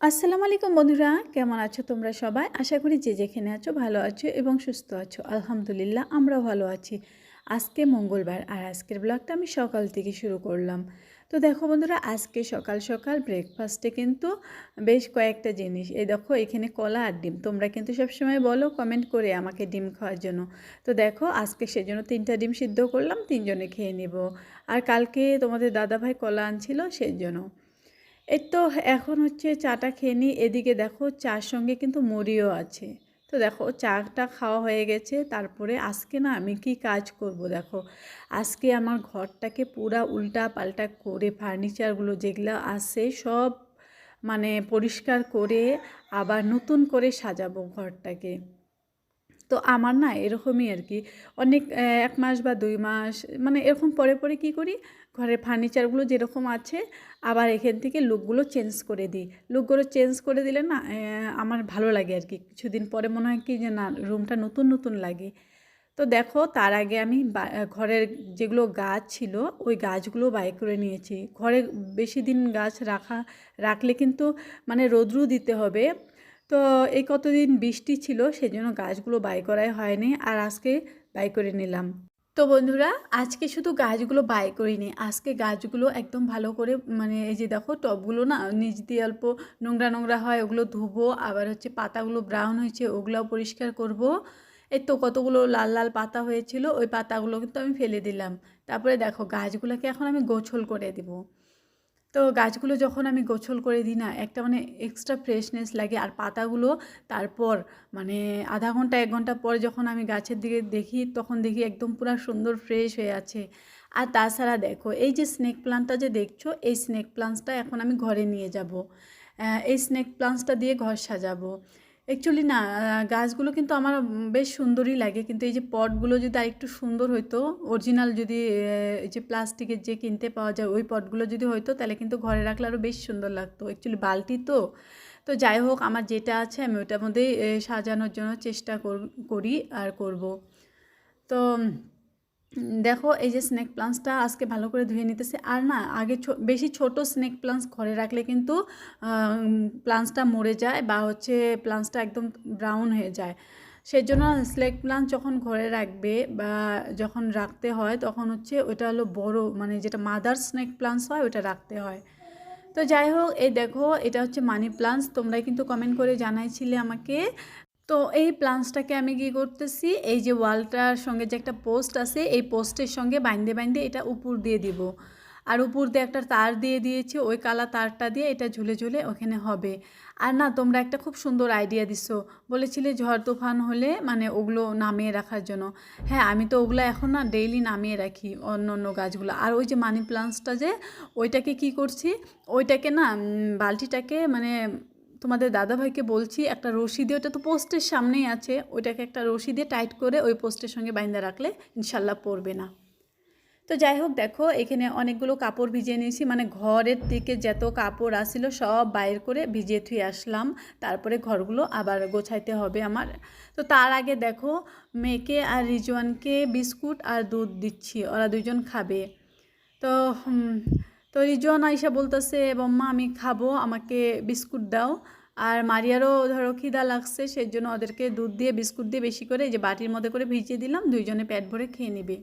আসসালামু আলাইকুম বন্ধুরা, কেমন আছো তোমরা সবাই? আশা করি যে যেখানে আছো ভালো আছো এবং সুস্থ আছো। আলহামদুলিল্লাহ, আমরাও ভালো আছি। আজকে মঙ্গলবার আর আজকের ব্লগটা আমি সকাল থেকে শুরু করলাম। তো দেখো বন্ধুরা, আজকে সকাল সকাল ব্রেকফাস্টে কিন্তু বেশ কয়েকটা জিনিস। এই দেখো, এখানে কলা আর ডিম। তোমরা কিন্তু সবসময় বলো কমেন্ট করে আমাকে ডিম খাওয়ার জন্য। তো দেখো, আজকে সেজন্য তিনটা ডিম সিদ্ধ করলাম, তিনজনে খেয়ে নেব। আর কালকে তোমাদের দাদাভাই কলা আনছিল সেই জন্য এই তো এখন হচ্ছে চাটা খেয়ে নিই। এদিকে দেখো চার সঙ্গে কিন্তু মুড়িও আছে। তো দেখো চাটা খাওয়া হয়ে গেছে। তারপরে আজকে না আমি কি কাজ করব দেখো। আজকে আমার ঘরটাকে পুরা উল্টা পাল্টা করে ফার্নিচারগুলো যেগুলো আছে সব মানে পরিষ্কার করে আবার নতুন করে সাজাবো ঘরটাকে। তো আমার না এরকমই আর কি। অনেক এক মাস বা দুই মাস মানে এরকম পরে পরে কি করি? ঘরের ফার্নিচারগুলো যেরকম আছে, আবার এখান থেকে লুকগুলো চেঞ্জ করে দিই। লুকগুলো চেঞ্জ করে দিলে না আমার ভালো লাগে আর কি। কিছুদিন পরে মনে হয় কি যে না রুমটা নতুন নতুন লাগে। তো দেখো, তার আগে আমি ঘরের যেগুলো গাছ ছিল, ওই গাছগুলো বাই করে নিয়েছি। ঘরে বেশি দিন গাছ রাখা, রাখলে কিন্তু মানে রোদ্রু দিতে হবে। তো এই কতদিন বৃষ্টি ছিল, সেজন্য গাছগুলো বাই করাই হয়নি, আর আজকে বাই করে নিলাম। তো বন্ধুরা, আজকে শুধু গাছগুলো বাই করিনি। আজকে গাছগুলো একদম ভালো করে মানে এই যে দেখো টবগুলো না, নিচ দিয়ে অল্প নোংরা নোংরা হয়, ওগুলো ধুবো। আবার হচ্ছে পাতাগুলো ব্রাউন হয়েছে, ওগুলোও পরিষ্কার করব। এই তো কতগুলো লাল লাল পাতা হয়েছিল, ওই পাতাগুলো কিন্তু আমি ফেলে দিলাম। তারপরে দেখো, গাছগুলোকে এখন আমি গোছল করে দেবো। তো গাছগুলো যখন আমি গোছল করে দিই না, একটা মানে এক্সট্রা ফ্রেশনেস লাগে। আর পাতাগুলো তারপর মানে আধা ঘণ্টা, এক ঘণ্টা পর যখন আমি গাছের দিকে দেখি, তখন দেখি একদম পুরো সুন্দর ফ্রেশ হয়ে আছে। আর তাছাড়া দেখো, এই যে স্নেক প্লান্টটা যে দেখছ, এই স্নেক প্লান্টসটা এখন আমি ঘরে নিয়ে যাব। এই স্নেক প্লান্টসটা দিয়ে ঘর সাজাবো। অ্যাকচুয়ালি না গাছগুলো কিন্তু আমার বেশ সুন্দরই লাগে। কিন্তু এই যে পটগুলো যদি আরেকটু সুন্দর হইতো অরিজিনাল যদি এই যে প্লাস্টিকের যে কিনতে পাওয়া যায়, ওই পটগুলো যদি হইতো, তাহলে কিন্তু ঘরে রাখলে আরও বেশ সুন্দর লাগতো। অ্যাকচুয়ালি বালতি তো। তো যাই হোক, আমার যেটা আছে, আমি ওটার মধ্যেই সাজানোর জন্য চেষ্টা করি আর করব। তো দেখো, এই যে স্নেক প্লান্টসটা আজকে ভালো করে ধুয়ে নিতেছে। আর না, আগে বেশি ছোট স্নেক প্লান্টস ঘরে রাখলে কিন্তু প্লান্টসটা মরে যায় বা হচ্ছে প্লান্টসটা একদম ব্রাউন হয়ে যায়। সেই জন্য স্নেক প্লান্ট যখন ঘরে রাখবে বা যখন রাখতে হয়, তখন হচ্ছে ওটা হলো বড় মানে যেটা মাদার স্নেক প্লান্টস হয় ওটা রাখতে হয়। তো যাই হোক, এই দেখো, এটা হচ্ছে মানি প্লান্টস তোমরা কিন্তু কমেন্ট করে জানাইছিলে আমাকে তো এই প্লান্টসটাকে আমি কি করতেছি? এই যে ওয়ালটার সঙ্গে যে একটা পোস্ট আছে, এই পোস্টের সঙ্গে বাইন্দে বাইন্দে এটা উপর দিয়ে দিব। আর উপর দিয়ে একটা তার দিয়ে দিয়েছি, ওই কালা তারটা দিয়ে এটা ঝুলে ঝুলে ওখানে হবে। আর না, তোমরা একটা খুব সুন্দর আইডিয়া দিছো। বলেছিলে ঝড় তুফান হলে মানে ওগুলো নামিয়ে রাখার জন্য। হ্যাঁ আমি তো ওগুলো এখন না ডেইলি নামিয়ে রাখি অন্য অন্য গাছগুলো। আর ওই যে মানি প্লান্টসটা যে, ওইটাকে কি করছি? ওইটাকে না বালতিটাকে মানে তোমাদের দাদাভাইকে বলছি, একটা রশি দিয়ে, ওটা তো পোস্টের সামনেই আছে, ওইটাকে একটা রশি দিয়ে টাইট করে ওই পোস্টের সঙ্গে বাইন্দা রাখলে ইনশাল্লাহ পড়বে না। তো যাই হোক, দেখো, এখানে অনেকগুলো কাপড় ভিজিয়ে নিয়েছি মানে ঘরের দিকে যত কাপড় আসছিল সব বাইর করে ভিজিয়ে থুয়ে আসলাম, তারপরে ঘরগুলো আবার গোছাইতে হবে আমার। তো তার আগে দেখো, মেয়েকে আর রিজওয়ানকে বিস্কুট আর দুধ দিচ্ছি, ওরা দুজন খাবে। তো তো রিজন আইসা বলতেছে মা, আমি খাব, আমাকে বিস্কুট দাও। আর মারিয়ারও ধরো খিদা লাগছে সেই জন্য ওদেরকে দুধ দিয়ে, বিস্কুট দিয়ে বেশি করে যে বাটির মধ্যে করে ভিজিয়ে দিলাম, দুইজনে পেট ভরে খেয়ে নেবে।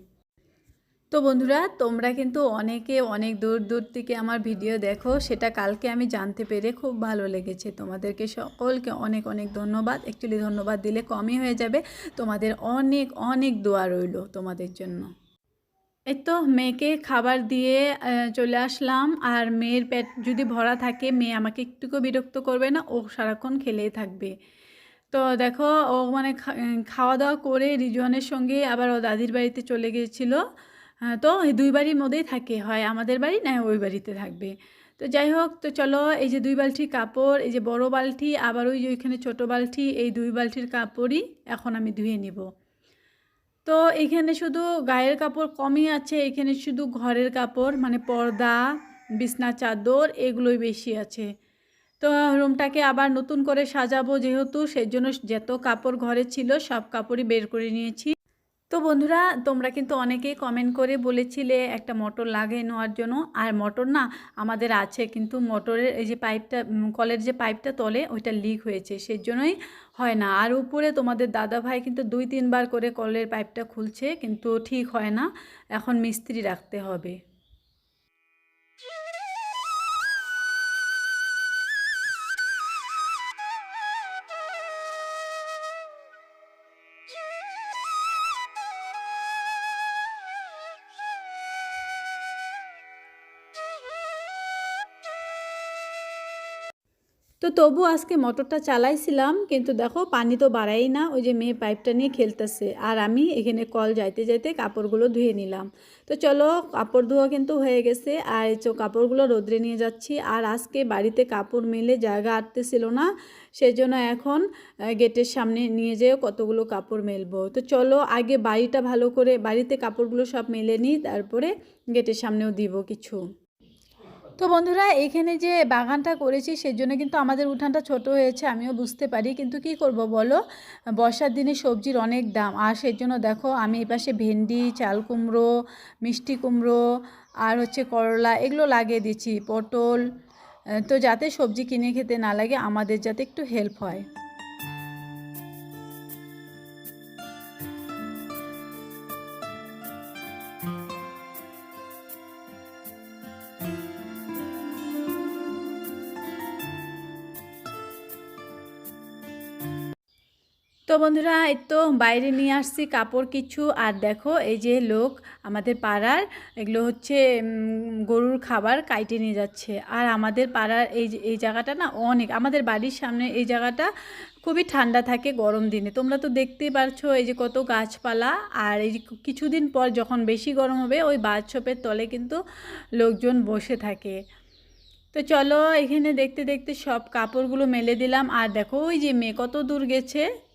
তো বন্ধুরা, তোমরা কিন্তু অনেকে অনেক দূর দূর থেকে আমার ভিডিও দেখো, সেটা কালকে আমি জানতে পেরে খুব ভালো লেগেছে। তোমাদেরকে সকলকে অনেক অনেক ধন্যবাদ। অ্যাকচুয়ালি ধন্যবাদ দিলে কমই হয়ে যাবে। তোমাদের অনেক অনেক দোয়া রইল তোমাদের জন্য। এই তো মেয়েকে খাবার দিয়ে চলে আসলাম। আর মেয়ের পেট যদি ভরা থাকে, মেয়ে আমাকে একটুকু বিরক্ত করবে না, ও সারাক্ষণ খেলেই থাকবে। তো দেখো, ও মানে খাওয়া দাওয়া করে রিজওয়ানের সঙ্গে আবার ও দাদির বাড়িতে চলে গিয়েছিল। তো দুই বাড়ির মধ্যেই থাকে, হয় আমাদের বাড়ি না ওই বাড়িতে থাকবে। তো যাই হোক, তো চলো, এই যে দুই বালতি কাপড়, এই যে বড় বালতি আবার ওই যে ওইখানে ছোটো বালতি এই দুই বালতির কাপড়ই এখন আমি ধুয়ে নিব। তো এখানে শুধু গায়ের কাপড় কমই আছে, এখানে শুধু ঘরের কাপড় মানে পর্দা, বিছনা, চাদর এগুলোই বেশি আছে। তো রুমটাকে আবার নতুন করে সাজাবো যেহেতু সেই জন্য যত কাপড় ঘরে ছিল, সব কাপড়ই বের করে নিয়েছি। তো বন্ধুরা, তোমরা কিন্তু অনেকেই কমেন্ট করে বলেছিলে একটা মোটর লাগিয়ে নেওয়ার জন্য। আর মোটর না, আমাদের আছে কিন্তু মোটরের এই যে পাইপটা কলের যে পাইপটা তলে, ওইটা লিক হয়েছে। সেই জন্যই হয় না। আর উপরে তোমাদের দাদা ভাই কিন্তু দুই তিনবার করে কলের পাইপটা খুলছে, কিন্তু ঠিক হয় না। এখন মিস্ত্রি রাখতে হবে। তো তবু আজকে মোটরটা চালাইছিলাম, কিন্তু দেখো পানি তো বাড়াই না, ওই যে মেয়ে পাইপটা নিয়ে খেলতেছে। আর আমি এখানে কল যাইতে যাইতে কাপড়গুলো ধুয়ে নিলাম। তো চলো, কাপড় ধোয়া কিন্তু হয়ে গেছে। আর এই কাপড়গুলো রোদ্রে নিয়ে যাচ্ছি। আর আজকে বাড়িতে কাপড় মেলে জায়গা আটতেছিল না সেই জন্য এখন গেটের সামনে নিয়ে যেয়ে কতগুলো কাপড় মেলবো। তো চলো, আগে বাড়িটা ভালো করে, বাড়িতে কাপড়গুলো সব মেলে নিই, তারপরে গেটের সামনেও দিব কিছু। তো বন্ধুরা, এখানে যে বাগানটা করেছি সেজন্য কিন্তু আমাদের উঠানটা ছোট হয়েছে, আমিও বুঝতে পারি। কিন্তু কি করব বলো? বর্ষার দিনে সবজির অনেক দাম, আর সেজন্য দেখো আমি এপাশে ভেন্ডি, চাল কুমড়ো, মিষ্টি কুমড়ো, আর হচ্ছে করলা, এগুলো লাগিয়ে দিচ্ছি, পটল তো যাতে সবজি কিনে খেতে না লাগে, আমাদের যাতে একটু হেল্প হয়। তো বন্ধুরা, এই তো বাইরে নিয়ে আসছি কাপড় কিছু। আর দেখো, এই যে লোক আমাদের পাড়ার, এগুলো হচ্ছে গরুর খাবার কাইটে নিয়ে যাচ্ছে। আর আমাদের পাড়ার এই যে- এই জায়গাটা না অনেক, আমাদের বাড়ির সামনে এই জায়গাটা খুবই ঠান্ডা থাকে গরম দিনে। তোমরা তো দেখতেই পারছ এই যে কত গাছপালা। আর এই কিছুদিন পর যখন বেশি গরম হবে, ওই বাথছপের তলে কিন্তু লোকজন বসে থাকে। তো চলো, এখানে দেখতে দেখতে সব কাপড়গুলো মেলে দিলাম। আর দেখো, ওই যে মেয়ে কত দূর গেছে।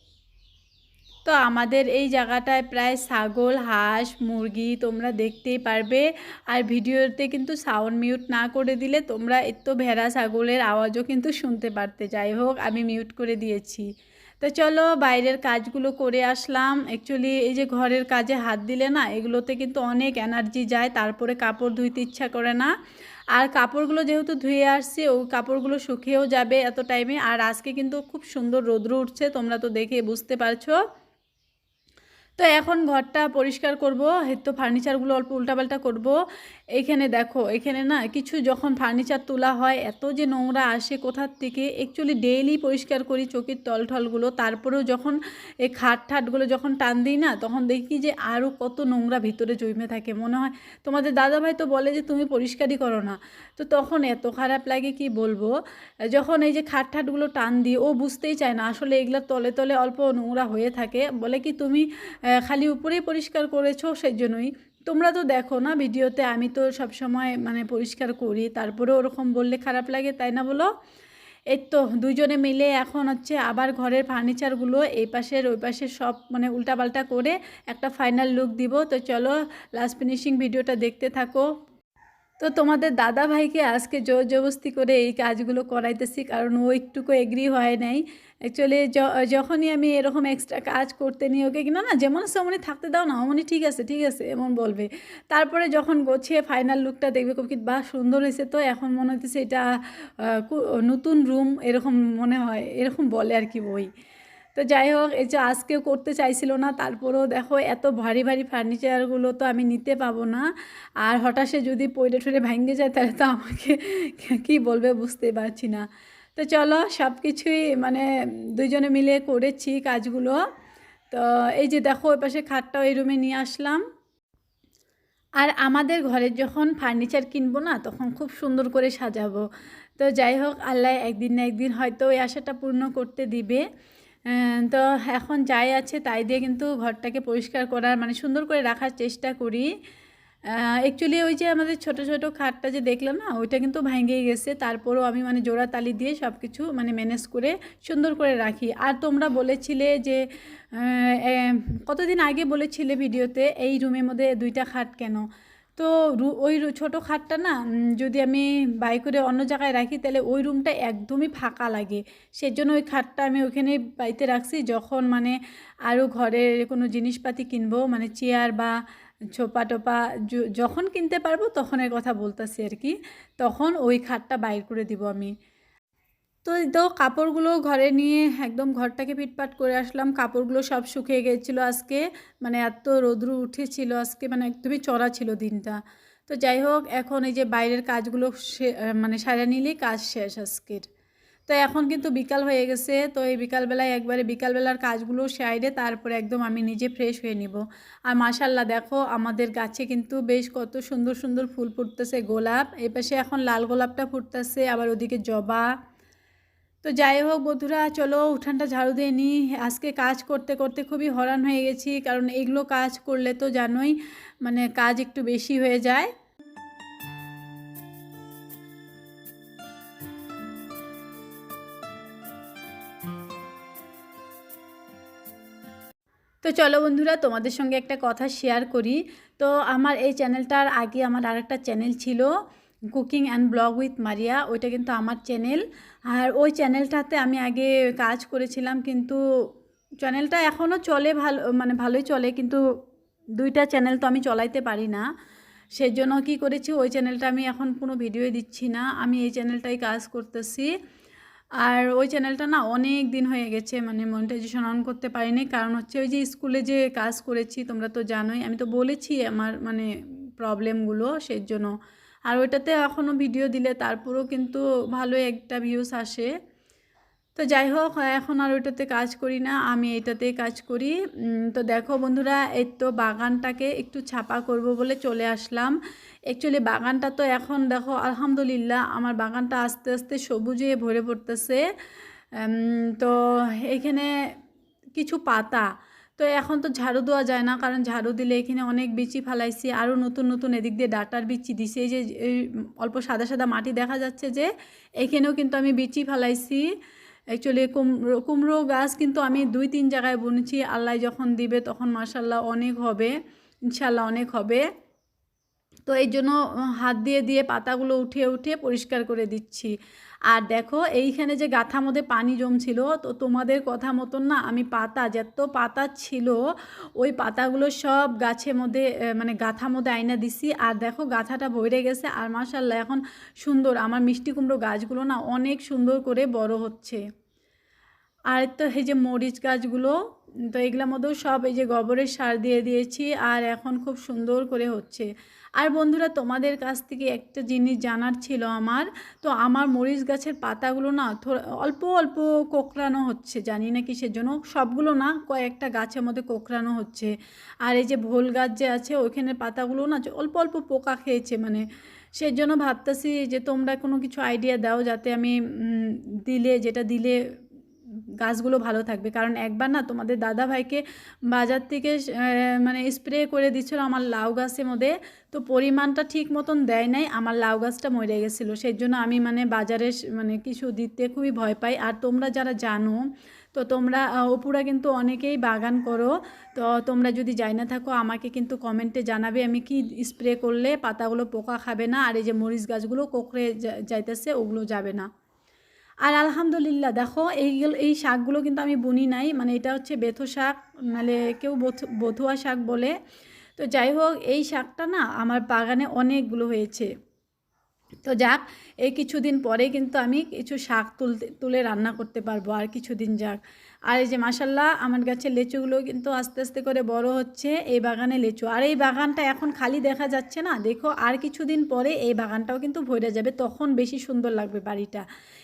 তো আমাদের এই জায়গাটায় প্রায় ছাগল, হাঁস, মুরগি তোমরা দেখতেই পারবে। আর ভিডিওতে কিন্তু সাউন্ড মিউট না করে দিলে তোমরা এত ভেড়া ছাগলের আওয়াজও কিন্তু শুনতে পারতে। যাই হোক, আমি মিউট করে দিয়েছি। তো চলো বাইরের কাজগুলো করে আসলাম। অ্যাকচুয়ালি এই যে ঘরের কাজে হাত দিলে না, এগুলোতে কিন্তু অনেক এনার্জি যায়, তারপরে কাপড় ধুইতে ইচ্ছা করে না। আর কাপড়গুলো যেহেতু ধুয়ে আসছি ওই কাপড়গুলো শুকিয়েও যাবে এত টাইমে আর আজকে কিন্তু খুব সুন্দর রৌদ্র উঠছে, তোমরা তো দেখে বুঝতে পারছ। তো এখন ঘরটা পরিষ্কার করব তো ফার্নিচারগুলো অল্প উল্টাপাল্টা করব। এইখানে দেখো, এখানে না কিছু যখন ফার্নিচার তোলা হয়, এত যে নোংরা আসে কোথার থেকে অ্যাকচুয়ালি ডেইলি পরিষ্কার করি চকির তল ঠলগুলো তারপরেও যখন এই খাট ঠাটগুলো যখন টান দিই না, তখন দেখি যে আরও কত নোংরা ভিতরে জমে থাকে। মনে হয় তোমাদের দাদাভাই তো বলে যে তুমি পরিষ্কারই করো না। তো তখন এত খারাপ লাগে কি বলব? যখন এই যে খাট ঠাটগুলো টান দিই, ও বুঝতেই চায় না, আসলে এগুলোর তলে তলে অল্প নোংরা হয়ে থাকে। বলে কি, তুমি খালি উপরেই পরিষ্কার করেছ, সেই জন্যই। তোমরা তো দেখো না ভিডিওতে, আমি তো সব সময় মানে পরিষ্কার করি। তারপরে ওরকম বললে খারাপ লাগে, তাই না বলো? এই তো দুজনে মিলে এখন হচ্ছে আবার ঘরের ফার্নিচারগুলো এই পাশের, ওই পাশে সব মানে উল্টাপাল্টা করে একটা ফাইনাল লুক দিব। তো চলো লাস্ট ফিনিশিং ভিডিওটা দেখতে থাকো। তো তোমাদের দাদা ভাইকে আজকে জোর জবস্তি করে এই কাজগুলো করাইতেছি, কারণ ও একটুকু এগ্রি হয় নাই। অ্যাকচুয়ালি যখনই আমি এরকম এক্সট্রা কাজ করতে নিই, ওকে কিনা না যেমন আছে থাকতে দাও না, অমনি ঠিক আছে ঠিক আছে, এমন বলবে। তারপরে যখন গোছিয়ে ফাইনাল লুকটা দেখবে খুব কি বা সুন্দর হয়েছে। তো এখন মনে হচ্ছে এটা নতুন রুম এরকম মনে হয়, এরকম বলে আর কি বই। তো যাই হোক এই যে আজকেও করতে চাইছিল না, তারপরেও দেখো এত ভারী ভারী ফার্নিচারগুলো তো আমি নিতে পাবো না। আর হঠাৎ যদি পইরে ঠরে ভেঙে যায়, তাহলে তো আমাকে কি বলবে বুঝতে পারছি না। তো চলো সব কিছুই মানে দুইজনে মিলে করেছি কাজগুলো। তো এই যে দেখো, ওই পাশে খাটটাও এই রুমে নিয়ে আসলাম। আর আমাদের ঘরের যখন ফার্নিচার কিনবো না, তখন খুব সুন্দর করে সাজাবো। তো যাই হোক আল্লাহ একদিন না একদিন হয়তো ওই আশাটা পূর্ণ করতে দিবে। তো এখন যাই আছে, তাই দিয়ে কিন্তু ঘরটাকে পরিষ্কার করার মানে সুন্দর করে রাখার চেষ্টা করি। অ্যাকচুয়ালি ওই যে আমাদের ছোট ছোট খাটটা যে দেখলাম না, ওইটা কিন্তু ভেঙে গেছে। তারপরেও আমি মানে জোড়া তালি দিয়ে সব কিছু মানে ম্যানেজ করে সুন্দর করে রাখি। আর তোমরা বলেছিলে যে কতদিন আগে বলেছিলে ভিডিওতে, এই রুমের মধ্যে দুইটা খাট কেন? তো ওই ছোট ছোটো খাটটা না যদি আমি বাই করে অন্য জায়গায় রাখি, তাহলে ওই রুমটা একদমই ফাঁকা লাগে। সেজন্য ওই খাটটা আমি ওখানে বাড়িতে রাখছি। যখন মানে আরও ঘরের কোনো জিনিসপাতি কিনবো মানে চেয়ার বা ছোপা টোপা যখন কিনতে পারব, তখনের কথা বলতেছি আর কি, তখন ওই খাটটা বাইর করে দিব আমি। তো তো কাপড়গুলো ঘরে নিয়ে একদম ঘরটাকে ফিটপাট করে আসলাম। কাপড়গুলো সব শুকিয়ে গেছিল আজকে। মানে এত রোদ্রু উঠেছিল আজকে মানে একদমই চড়া ছিল দিনটা। তো যাই হোক, এখন এই যে বাইরের কাজগুলো মানে সারা নিলেই কাজ শেষ আজকের। তো এখন কিন্তু বিকাল হয়ে গেছে। তো এই বিকালবেলায় একবারে বিকালবেলার কাজগুলো সাইডে তারপরে একদম আমি নিজে ফ্রেশ হয়ে নিব। আর মাশাল্লাহ দেখো, আমাদের গাছে কিন্তু বেশ কত সুন্দর সুন্দর ফুল ফুটতেছে গোলাপ। এই পাশে এখন লাল গোলাপটা ফুটতেছে, আবার ওদিকে জবা। তো যাই হোক বন্ধুরা, চলো উঠানটা ঝাড়ু দিয়ে নিই। আজকে কাজ করতে করতে খুবই হরান হয়ে গেছি, কারণ এগুলো কাজ করলে তো জানোই মানে কাজ একটু বেশি হয়ে যায়। তো চলো বন্ধুরা, তোমাদের সঙ্গে একটা কথা শেয়ার করি। তো আমার এই চ্যানেলটার আগে আমার আরেকটা চ্যানেল ছিল। Cooking and blog with Maria, ওইটা কিন্তু আমার চ্যানেল। আর ওই চ্যানেলটাতে আমি আগে কাজ করেছিলাম, কিন্তু চ্যানেলটা এখনও চলে ভালো মানে ভালোই চলে, কিন্তু দুইটা চ্যানেল তো আমি চলাইতে পারি না। সেই জন্য কী করেছি, ওই চ্যানেলটা আমি এখন কোনো ভিডিওই দিচ্ছি না, আমি এই চ্যানেলটাই কাজ করতেছি। আর ওই চ্যানেলটা না অনেক দিন হয়ে গেছে মানে মনিটাইজেশন অন করতে পারিনি, কারণ হচ্ছে ওই যে স্কুলে যে কাজ করেছি, তোমরা তো জানোই, আমি তো বলেছি আমার মানে প্রবলেমগুলো সেই জন্য আর ওইটাতে এখনও ভিডিও দিলে তারপরেও কিন্তু ভালো একটা ভিউস আসে। তো যাই হোক, এখন আর ওইটাতে কাজ করি না, আমি এটাতেই কাজ করি। তো দেখো বন্ধুরা, এই তো বাগানটাকে একটু ছাপা করব বলে চলে আসলাম। অ্যাকচুয়ালি বাগানটা তো এখন দেখো, আলহামদুলিল্লাহ, আমার বাগানটা আস্তে আস্তে সবুজে ভরে পড়তেছে। তো এখানে কিছু পাতা তো এখন তো ঝাড়ু দেওয়া যায় না, কারণ ঝাড়ু দিলে এখানে অনেক বিচি ফালাইছি, আরও নতুন নতুন এদিক দিয়ে ডাটার বিচি দিছি, এই যে অল্প সাদা সাদা মাটি দেখা যাচ্ছে যে, এখানেও কিন্তু আমি বিচি ফালাইছি। অ্যাকচুয়ালি কুমড়ো কুমড়ো গাছ কিন্তু আমি দুই তিন জায়গায় বুনেছি, আল্লাহ যখন দিবে তখন মাসাল্লাহ অনেক হবে ইনশাল্লাহ অনেক হবে। তো এই জন্য হাত দিয়ে দিয়ে পাতাগুলো উঠিয়ে উঠিয়ে পরিষ্কার করে দিচ্ছি। আর দেখো, এইখানে যে গাথার মধ্যে পানি জমছিল, তো তোমাদের কথা মতন না, আমি পাতা যত পাতা ছিল, ওই পাতাগুলো সব গাছের মধ্যে মানে গাথার মধ্যে আয়না দিছি। আর দেখো, গাথাটা ভরে গেছে। আর মাসাল্লাহ এখন সুন্দর। আমার মিষ্টি কুমড়ো গাছগুলো না অনেক সুন্দর করে বড় হচ্ছে। আর তো এই যে মরিচ গাছগুলো তো এগুলোর মধ্যেও সব এই যে গোবরের সার দিয়ে দিয়েছি আর এখন খুব সুন্দর করে হচ্ছে। আর বন্ধুরা, তোমাদের কাছ থেকে একটা জিনিস জানার ছিল আমার। তো আমার মরিচ গাছের পাতাগুলো না অল্প অল্প কোকড়ানো হচ্ছে, জানি না কিসের জন্য। সবগুলো না কয়েকটা গাছের মধ্যে কোকড়ানো হচ্ছে। আর এই যে ভোল গাছ যে আছে, ওইখানের পাতাগুলো না অল্প অল্প পোকা খেয়েছে মানে সেই জন্য ভাবতেছি যে তোমরা কোনো কিছু আইডিয়া দাও, যাতে আমি দিলে, যেটা দিলে গাছগুলো ভালো থাকবে। কারণ একবার না তোমাদের দাদা ভাইকে বাজার থেকে মানে স্প্রে করে দিচ্ছিল আমার লাউ গাছের মধ্যে। তো পরিমাণটা ঠিক মতন দেয় নাই, আমার লাউ গাছটা মরে গেছিল। সেই জন্য আমি মানে বাজারে মানে কিছু দিতে খুবই ভয় পাই। আর তোমরা যারা জানো, তো তোমরা অপুরা কিন্তু অনেকেই বাগান করো। তো তোমরা যদি যাই না থাকো, আমাকে কিন্তু কমেন্টে জানাবে আমি কি স্প্রে করলে পাতাগুলো পোকা খাবে না। আর এই যে মরিচ গাছগুলো কোকড়ে যাইতেছে, ওগুলো যাবে না। আর আলহামদুলিল্লাহ, দেখো এইগুলো এই শাকগুলো কিন্তু আমি বুনি নাই। মানে এটা হচ্ছে বেথো শাক মানে কেউ বথ- বথুয়া শাক বলে। তো যাই হোক, এই শাকটা না আমার বাগানে অনেকগুলো হয়েছে। তো যাক, এই কিছুদিন পরে কিন্তু আমি কিছু শাক তুলতে, তুলে রান্না করতে পারব, আর কিছুদিন যাক। আর এই যে মাসাল্লাহ আমার গাছের লেচুগুলো কিন্তু আস্তে আস্তে করে বড় হচ্ছে এই বাগানে লেচু। আর এই বাগানটা এখন খালি দেখা যাচ্ছে না, দেখো আর কিছুদিন পরে এই বাগানটাও কিন্তু ভরে যাবে, তখন বেশি সুন্দর লাগবে বাড়িটা।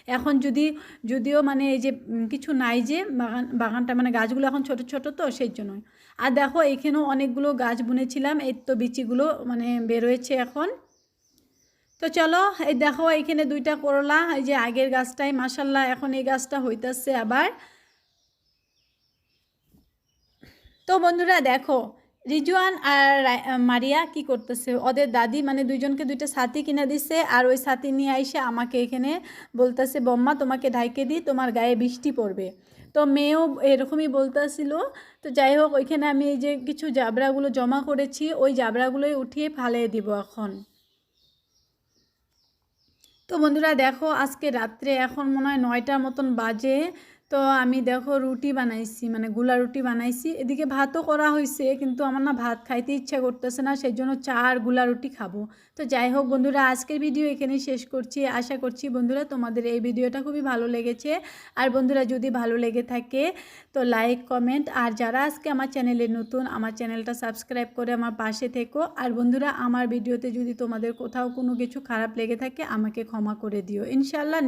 এখন যদি, যদিও মানে এই যে কিছু নাই যে বাগান, বাগানটা মানে গাছগুলো এখন ছোট ছোট তো সেই জন্যই আর দেখো এখানেও অনেকগুলো গাছ বুনেছিলাম, এই তো বিচিগুলো মানে বেরোয়েছে এখন। তো চলো, এই দেখো এখানে দুইটা করলা, এই যে আগের গাছটাই মাসাল্লাহ এখন এই গাছটা হইতাছে আবার। তো বন্ধুরা দেখো, রিজওয়ান আর মারিয়া কি করতেছে? ওদের দাদি মানে দুইজনকে দুইটা ছাতি কিনে দিছে আর ওই ছাতি নিয়ে আইসে আমাকে এখানে বলতেছে, বম্মা, তোমাকে ঢাইকে দিই, তোমার গায়ে বৃষ্টি পড়বে। তো মেয়েও এরকমই বলতেছিল। তো যাই হোক, ওইখানে আমি এই যে কিছু জাবড়াগুলো জমা করেছি, ওই জাবড়াগুলোই উঠিয়ে ফালিয়ে দিব এখন। তো বন্ধুরা দেখো, আজকে রাত্রে এখন মনে হয় নয়টার মতন বাজে। তো আমি দেখো রুটি বানাইছি মানে গুলা রুটি বানাইছি। এদিকে ভাতও করা হয়েছে কিন্তু আমার না ভাত খাইতে ইচ্ছা করতেছে না সেই জন্য চা আরগুলা রুটি খাব। তো যাই হোক বন্ধুরা, আজকের ভিডিও এখানেই শেষ করছি। আশা করছি বন্ধুরা তোমাদের এই ভিডিওটা খুবই ভালো লেগেছে। আর বন্ধুরা যদি ভালো লেগে থাকে, তো লাইক, কমেন্ট, আর যারা আজকে আমার চ্যানেলে নতুন, আমার চ্যানেলটা সাবস্ক্রাইব করে আমার পাশে থেকো। আর বন্ধুরা, আমার ভিডিওতে যদি তোমাদের কোথাও কোনো কিছু খারাপ লেগে থাকে, আমাকে ক্ষমা করে দিও। ইনশাল্লাহ